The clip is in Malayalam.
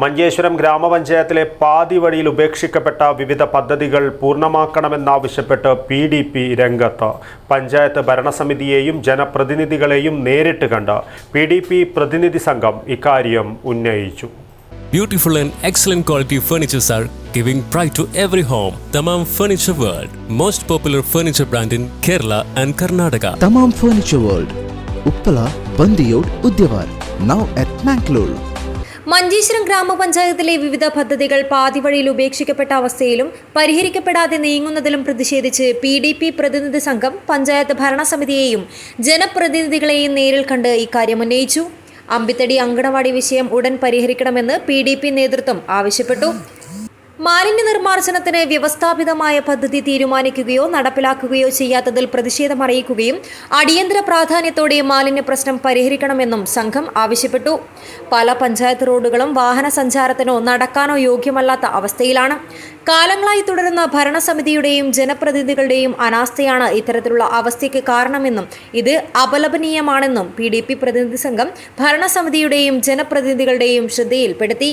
മഞ്ചേശ്വരം ഗ്രാമപഞ്ചായത്തിലെ പാതിവഴിയിൽ ഉപേക്ഷിക്കപ്പെട്ട വിവിധ പദ്ധതികൾ പൂർണമാക്കണമെന്നാവശ്യപ്പെട്ട് പി ഡി പി രംഗത്ത്. പഞ്ചായത്ത് ഭരണസമിതിയെയും ജനപ്രതിനിധികളെയും നേരിട്ട് കണ്ട് പി ഡി പി പ്രതിനിധി സംഘം ഇക്കാര്യം ഉന്നയിച്ചു. Beautiful and excellent quality furnitures are giving pride to every home Thamam furniture world most popular furniture brand in Kerala and Karnataka Thamam furniture world Uppala Bandiyod Udyavar now at Mangalore Manjeshwaram ഗ്രാമപഞ്ചായത്തിലെ വിവിധ പദ്ധതികൾ പാതിവഴിയിൽ ഉപേക്ഷിക്കപ്പെട്ട അവസ്ഥയിലും പരിഹരിക്കപ്പെടാതെ നീങ്ങുന്നതിലും പ്രതിഷേധിച്ച് പി ഡി പി പ്രതിനിധി സംഘം പഞ്ചായത്ത് ഭരണസമിതിയെയും ജനപ്രതിനിധികളെയും നേരിൽ കണ്ട് ഇക്കാര്യം ഉന്നയിച്ചു. അമ്പിത്തടി അങ്കണവാടി വിഷയം ഉടൻ പരിഹരിക്കണമെന്ന് പി നേതൃത്വം ആവശ്യപ്പെട്ടു. മാലിന്യ നിർമ്മാർജനത്തിന് വ്യവസ്ഥാപിതമായ പദ്ധതി തീരുമാനിക്കുകയോ നടപ്പിലാക്കുകയോ ചെയ്യാത്തതിൽ പ്രതിഷേധമറിയിക്കുകയും അടിയന്തര പ്രാധാന്യത്തോടെ മാലിന്യ പ്രശ്നം പരിഹരിക്കണമെന്നും സംഘം ആവശ്യപ്പെട്ടു. പല പഞ്ചായത്ത് റോഡുകളും വാഹന സഞ്ചാരത്തിനോ നടക്കാനോ യോഗ്യമല്ലാത്ത അവസ്ഥയിലാണ്. കാലങ്ങളായി തുടരുന്ന ഭരണസമിതിയുടെയും ജനപ്രതിനിധികളുടെയും അനാസ്ഥയാണ് ഇത്തരത്തിലുള്ള അവസ്ഥയ്ക്ക് കാരണമെന്നും ഇത് അപലപനീയമാണെന്നും പി പ്രതിനിധി സംഘം ഭരണസമിതിയുടെയും ജനപ്രതിനിധികളുടെയും ശ്രദ്ധയിൽപ്പെടുത്തി.